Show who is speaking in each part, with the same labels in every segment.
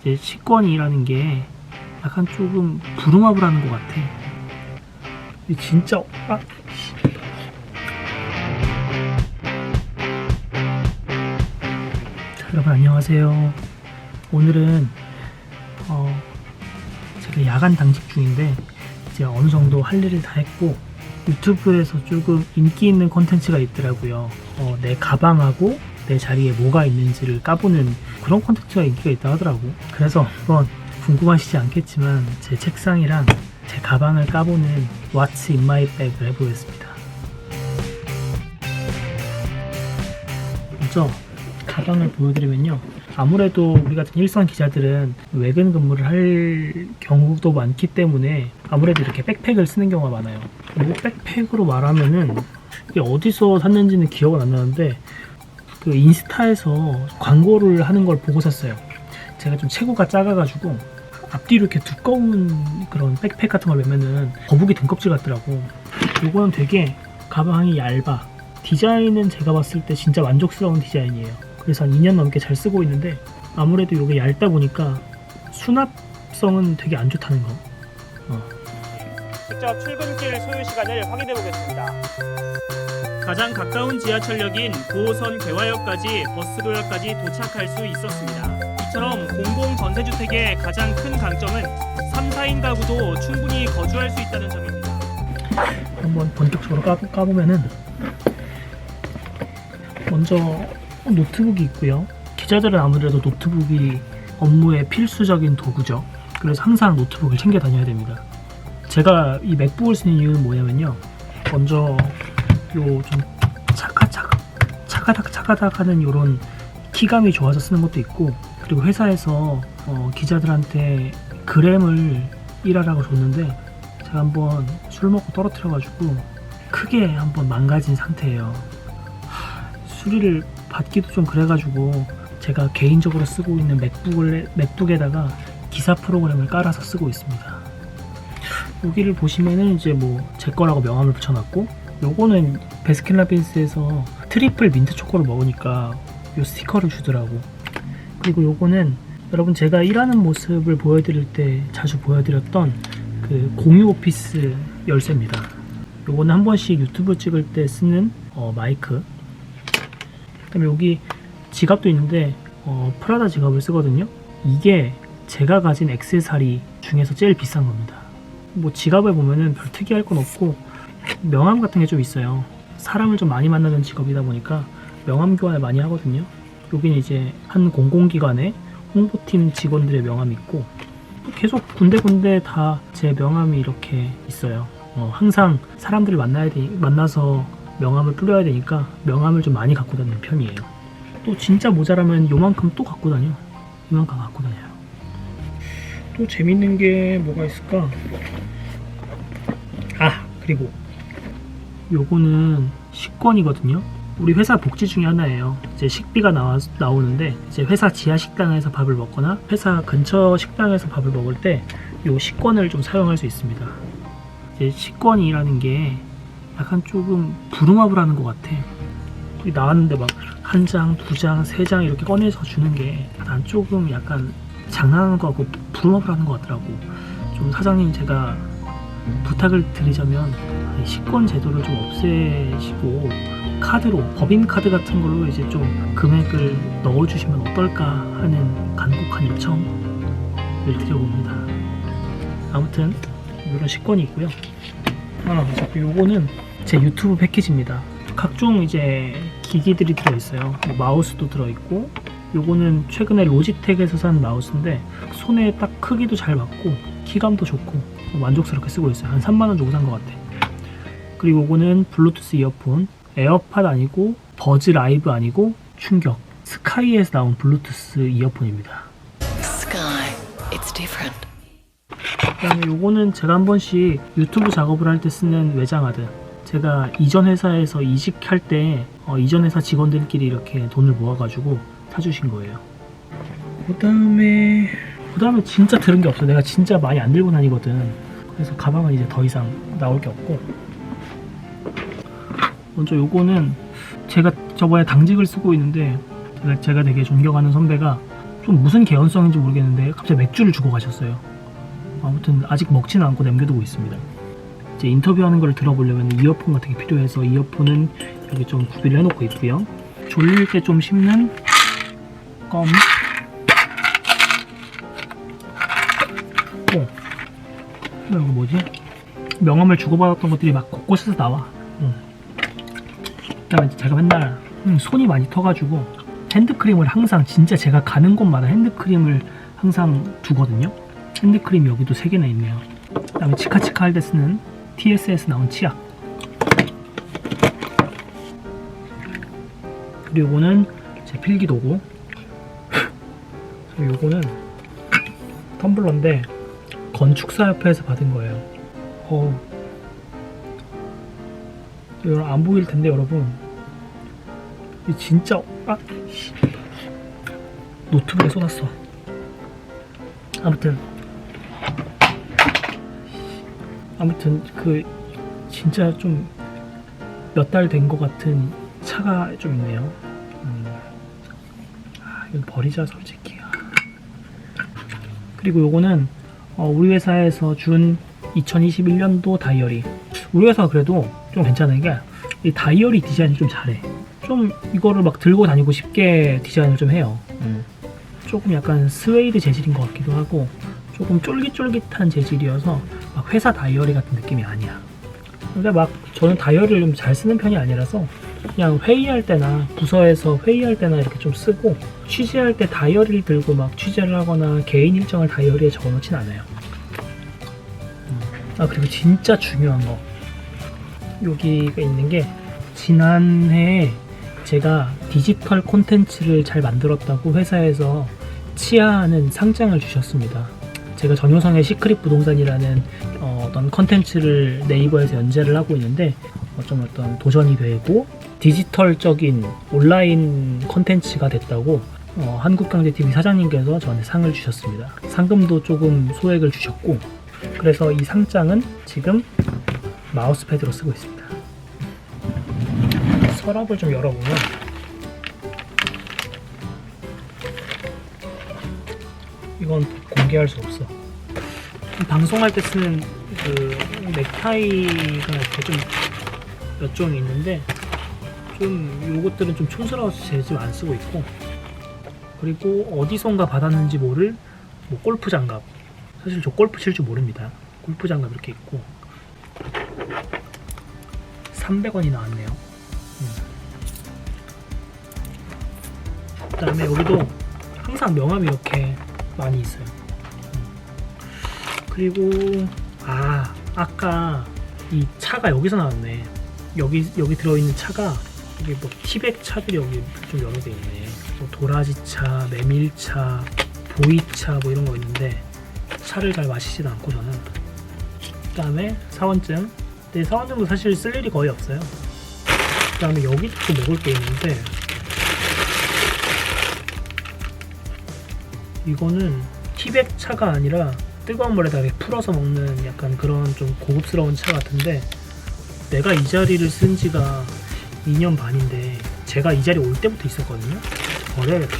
Speaker 1: 이제 식권이라는 게 약간 조금 부루마블 하는 것 같아. 이 진짜 아 씨. 자, 여러분 안녕하세요. 오늘은 어, 제가 야간 당직 중인데 이제 어느 정도 할 일을 다 했고 유튜브에서 조금 인기 있는 콘텐츠가 있더라고요. 어, 내 가방하고 내 자리에 뭐가 있는지를 까보는 그런 콘텐츠가 인기가 있다 하더라고. 그래서 한번 궁금하시지 않겠지만 제 책상이랑 제 가방을 까보는 What's in my bag을 해보겠습니다. 먼저 가방을 보여드리면요. 아무래도 우리 같은 일선 기자들은 외근 근무를 할 경우도 많기 때문에 아무래도 이렇게 백팩을 쓰는 경우가 많아요. 그리고 백팩으로 말하면은 이게 어디서 샀는지는 기억은 안 나는데 그 인스타에서 광고를 하는 걸 보고 샀어요. 제가 좀 체구가 작아가지고 앞뒤로 이렇게 두꺼운 그런 백팩 같은 걸 매면은 거북이 등껍질 같더라고. 요거는 되게 가방이 얇아. 디자인은 제가 봤을 때 진짜 만족스러운 디자인이에요. 그래서 한 2년 넘게 잘 쓰고 있는데 아무래도 이게 얇다 보니까 수납성은 되게 안 좋다는 거.
Speaker 2: 직접 출근길 소요 시간을 확인해 보겠습니다. 가장 가까운 지하철역인 9호선 괴화역까지 버스도역까지 도착할 수 있었습니다. 이처럼 공공 전세주택의 가장 큰 강점은 3, 4인 가구도 충분히 거주할 수 있다는 점입니다.
Speaker 1: 한번 본격적으로 까, 까보면은 먼저 노트북이 있고요. 기자들은 아무래도 노트북이 업무에 필수적인 도구죠. 그래서 항상 노트북을 챙겨 다녀야 됩니다. 제가 이 맥북을 쓰는 이유는 뭐냐면요. 먼저 요 좀 차카차카 차가닥 차가닥 하는 요런 키감이 좋아서 쓰는 것도 있고 그리고 회사에서 어, 기자들한테 그램을 일하라고 줬는데 제가 한번 술 먹고 떨어뜨려 가지고 크게 한번 망가진 상태예요. 하, 수리를 받기도 좀 그래가지고 제가 개인적으로 쓰고 있는 맥북을 맥북에다가 기사 프로그램을 깔아서 쓰고 있습니다. 여기를 보시면은 이제 뭐 제 거라고 명함을 붙여놨고 요거는 베스킨라빈스에서 트리플 민트 초코를 먹으니까 요 스티커를 주더라고. 그리고 요거는 여러분 제가 일하는 모습을 보여드릴 때 자주 보여드렸던 그 공유 오피스 열쇠입니다. 요거는 한 번씩 유튜브 찍을 때 쓰는 어, 마이크. 그 다음에 여기 지갑도 있는데 어, 프라다 지갑을 쓰거든요. 이게 제가 가진 액세서리 중에서 제일 비싼 겁니다. 뭐 지갑에 보면은 별 특이할 건 없고 명함 같은 게 좀 있어요. 사람을 좀 많이 만나는 직업이다 보니까 명함 교환을 많이 하거든요. 여기는 이제 한 공공기관의 홍보팀 직원들의 명함이 있고 계속 군데군데 다 제 명함이 이렇게 있어요. 어, 항상 사람들을 만나야 되, 만나서 명함을 뿌려야 되니까 명함을 좀 많이 갖고 다니는 편이에요. 또 진짜 모자라면 요만큼 또 갖고 다녀. 이만큼 갖고 다녀요. 또 재밌는 게 뭐가 있을까? 아 그리고 요거는 식권이거든요. 우리 회사 복지 중에 하나예요. 이제 식비가 나와, 나오는데 이제 회사 지하 식당에서 밥을 먹거나 회사 근처 식당에서 밥을 먹을 때 요 식권을 좀 사용할 수 있습니다. 이제 식권이라는 게 약간 조금 부루마블 하는 것 같아. 나왔는데 막 한 장, 두 장, 세 장 이렇게 꺼내서 주는 게 난 조금 약간 장난하는 거 같고 부루마블 하는 것 같더라고. 좀 사장님 제가 부탁을 드리자면 이 식권 제도를 좀 없애시고 카드로 법인 카드 같은 걸로 이제 좀 금액을 넣어주시면 어떨까 하는 간곡한 요청을 드려봅니다. 아무튼 이런 식권이 있고요. 아, 어차피 요거는 제 유튜브 패키지입니다. 각종 이제 기기들이 들어있어요. 뭐 마우스도 들어있고, 요거는 최근에 로지텍에서 산 마우스인데 손에 딱 크기도 잘 맞고 키감도 좋고 만족스럽게 쓰고 있어요. 한 3만 원 주고 산 것 같아. 그리고 요거는 블루투스 이어폰, 에어팟 아니고 버즈 라이브 아니고 충격. 스카이에서 나온 블루투스 이어폰입니다.
Speaker 3: Sky, it's different.
Speaker 1: 그다음에 요거는 제가 한 번씩 유튜브 작업을 할 때 쓰는 외장하드. 제가 이전 회사에서 이직할 때 어, 이전 회사 직원들끼리 이렇게 돈을 모아가지고 사주신 거예요. 그 다음에 그 다음에 진짜 들은 게 없어. 내가 진짜 많이 안 들고 다니거든. 그래서 가방은 이제 더 이상 나올 게 없고. 먼저 요거는 제가 저번에 당직을 쓰고 있는데 제가, 제가 되게 존경하는 선배가 좀 무슨 개연성인지 모르겠는데 갑자기 맥주를 주고 가셨어요. 아무튼 아직 먹지는 않고 남겨두고 있습니다. 이제 인터뷰하는 걸 들어보려면 이어폰 같은 게 필요해서 이어폰은 여기 좀 구비를 해놓고 있고요. 졸릴 때 좀 씹는 껌. 어. 이거 뭐지? 명함을 주고받았던 것들이 막 곳곳에서 나와. 응. 그다음에 제가 맨날 음, 손이 많이 터가지고 핸드크림을 항상 진짜 제가 가는 곳마다 핸드크림을 항상 두거든요. 핸드크림 여기도 3개나 있네요. 그다음에 치카치카 할 때 쓰는 TSS 나온 치약. 그리고 요거는 제 필기도구. 요거는 텀블러인데 건축사협회에서 받은 거예요. 어, 이건 안 보일 텐데 여러분, 이 진짜 아 씨. 노트북에 쏟았어. 아무튼 아무튼 그 진짜 좀 몇 달 된 것 같은 차가 좀 있네요. 음. 아, 이건 버리자 솔직히. 아. 그리고 요거는 어, 우리 회사에서 준 2021년도 다이어리. 우리 회사 그래도 좀 괜찮은 게 이 다이어리 디자인을 좀 잘해. 좀 이거를 막 들고 다니고 싶게 디자인을 좀 해요. 음. 조금 약간 스웨이드 재질인 것 같기도 하고 조금 쫄깃쫄깃한 재질이어서 막 회사 다이어리 같은 느낌이 아니야. 근데 막 저는 다이어리를 좀 잘 쓰는 편이 아니라서 그냥 회의할 때나 부서에서 회의할 때나 이렇게 좀 쓰고 취재할 때 다이어리를 들고 막 취재를 하거나 개인 일정을 다이어리에 적어놓진 않아요. 음. 아 그리고 진짜 중요한 거 여기가 있는 게 지난해 제가 디지털 콘텐츠를 잘 만들었다고 회사에서 치아하는 상장을 주셨습니다. 제가 전효성의 시크릿 부동산이라는 어, 떤 컨텐츠를 네이버에서 연재를 하고 있는데 어, 좀 어떤 도전이 되고 디지털적인 온라인 컨텐츠가 됐다고 어, 한국경제TV 사장님께서 저한테 상을 주셨습니다. 상금도 조금 소액을 주셨고 그래서 이 상장은 지금 마우스패드로 쓰고 있습니다. 서랍을 좀 열어보면 이건 공개할 수 없어. 방송할 때 쓰는 그 넥타이가 이렇게 좀 몇 종이 있는데 좀 요것들은 좀 촌스러워서 제좀 안 쓰고 있고 그리고 어디선가 받았는지 모를 뭐 골프 장갑 사실 저 골프 칠 줄 모릅니다. 골프 장갑 이렇게 있고 300원이 나왔네요. 그 다음에 여기도 항상 명함이 이렇게 많이 있어요. 음. 그리고 아 아까 이 차가 여기서 나왔네. 여기 여기 들어있는 차가 이게 뭐 티백 차들이 여기 좀 여러 개 있네. 뭐 도라지차, 메밀차, 보이차 뭐 이런 거 있는데 차를 잘 마시지도 않고 저는. 그다음에 사원증. 근데 사원증도 사실 쓸 일이 거의 없어요. 그다음에 여기 또 먹을 게 있는데 이거는 티백 차가 아니라 뜨거운 물에다 풀어서 먹는 약간 그런 좀 고급스러운 차 같은데 내가 이 자리를 쓴 지가 2년 반인데 제가 이 자리 올 때부터 있었거든요 버려야겠다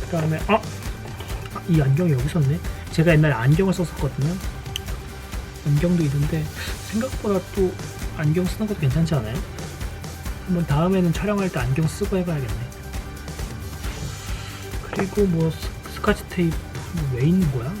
Speaker 1: 그 다음에 아! 아, 이 안경이 여기 있었네 제가 옛날에 안경을 썼었거든요 안경도 있는데 생각보다 또 안경 쓰는 것도 괜찮지 않아요? 한번 다음에는 촬영할 때 안경 쓰고 해봐야겠네 그리고 뭐 스- 스카치 테이프 뭐왜 있는 거야?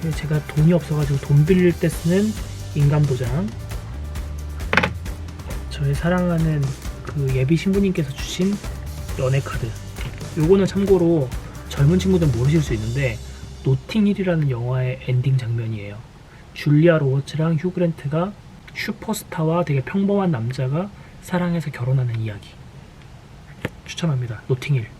Speaker 1: 이게 제가 돈이 없어가지고 돈 빌릴 때 쓰는 인감 도장. 저의 사랑하는 그 예비 신부님께서 주신 연애 카드. 요거는 참고로 젊은 친구들 모르실 수 있는데 노팅힐이라는 영화의 엔딩 장면이에요. 줄리아 로버츠랑 휴 그랜트가 슈퍼스타와 되게 평범한 남자가 사랑해서 결혼하는 이야기. 추천합니다. 노팅힐.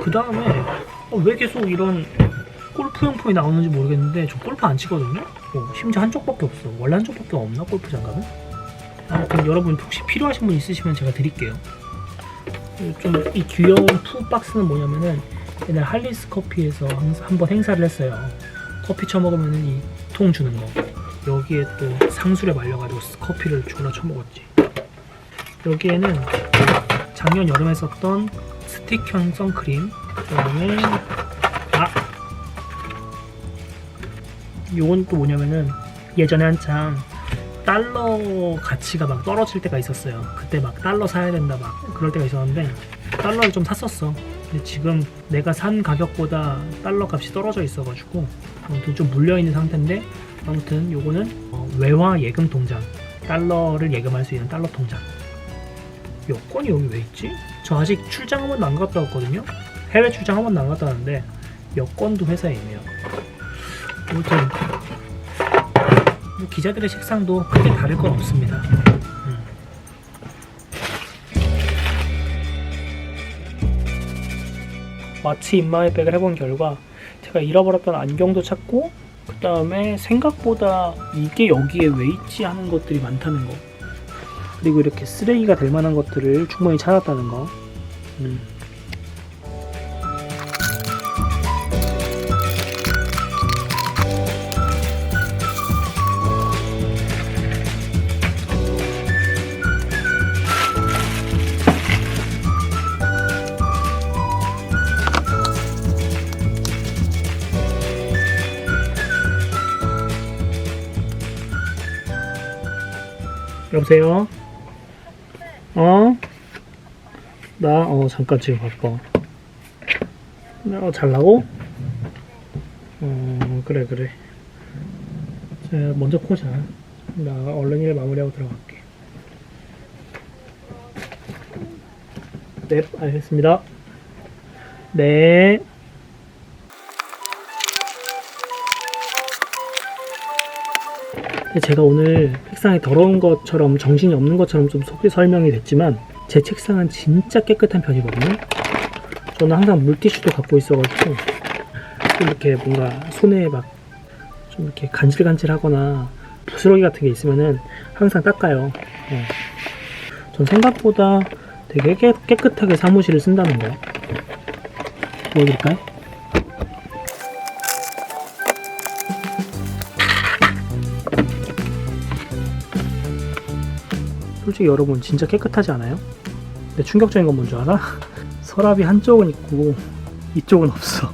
Speaker 1: 그 다음에 왜 계속 이런 골프 용품이 나오는지 모르겠는데 저 골프 안 치거든요. 어, 심지어 한쪽밖에 없어. 원래 한쪽밖에 없나 골프 장갑은? 아무튼 여러분 혹시 필요하신 분 있으시면 제가 드릴게요. 좀 이 귀여운 푸 박스는 뭐냐면은 옛날 할리스 커피에서 한번 행사를 했어요. 커피 처먹으면 이 통 주는 거 여기에 또 상술에 말려가지고 커피를 졸라 처먹었지 여기에는 작년 여름에 썼던 스틱형 선크림. 그다음에 아! 요건 또 뭐냐면은 예전에 한창 달러 가치가 막 떨어질 때가 있었어요. 그때 막 달러 사야 된다 막 그럴 때가 있었는데 달러를 좀 샀었어. 근데 지금 내가 산 가격보다 달러 값이 떨어져 있어가지고 아무튼 좀 물려있는 상태인데 아무튼 요거는 어, 외화 예금 통장. 달러를 예금할 수 있는 달러 통장. 여권이 여기 왜 있지? 저 아직 출장 한 번도 안 갔다 왔거든요. 해외 출장 한 번도 안 갔다 왔는데 여권도 회사에 있네요. 아무튼 뭐 기자들의 책상도 크게 다를 건 없습니다. 음. 마치 인마이백을 해본 결과 제가 잃어버렸던 안경도 찾고 그 다음에 생각보다 이게 여기에 왜 있지 하는 것들이 많다는 거 그리고 이렇게 쓰레기가 될 만한 것들을 충분히 찾았다는 거 음. 여보세요? 어? 나, 어, 잠깐 지금 바빠. 어, 잘라고? 어, 그래, 그래. 자, 먼저 포자. 나 얼른 일 마무리하고 들어갈게. 네, 알겠습니다. 네. 제가 오늘 책상이 더러운 것처럼 정신이 없는 것처럼 좀 속이 설명이 됐지만 제 책상은 진짜 깨끗한 편이거든요. 저는 항상 물티슈도 갖고 있어가지고 좀 이렇게 뭔가 손에 막 좀 이렇게 간질간질하거나 부스러기 같은 게 있으면은 항상 닦아요. 네. 전 생각보다 되게 깨, 깨끗하게 사무실을 쓴다는 거. 보여드릴까요? 솔직히 여러분 진짜 깨끗하지 않아요? 근데 충격적인 건 뭔지 알아? 서랍이 한쪽은 있고 이쪽은 없어.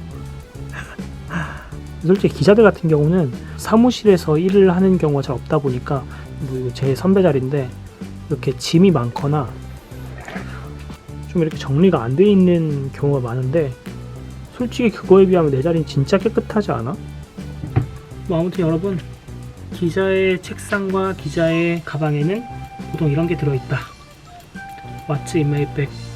Speaker 1: 솔직히 기자들 같은 경우는 사무실에서 일을 하는 경우가 잘 없다 보니까 뭐제 선배 자리인데 이렇게 짐이 많거나 좀 이렇게 정리가 안 돼 있는 경우가 많은데 솔직히 그거에 비하면 내 자리는 진짜 깨끗하지 않아? 뭐 아무튼 여러분 기자의 책상과 기자의 가방에는 보통 이런 게 들어있다. 왓츠 인마이백 마치겠습니다.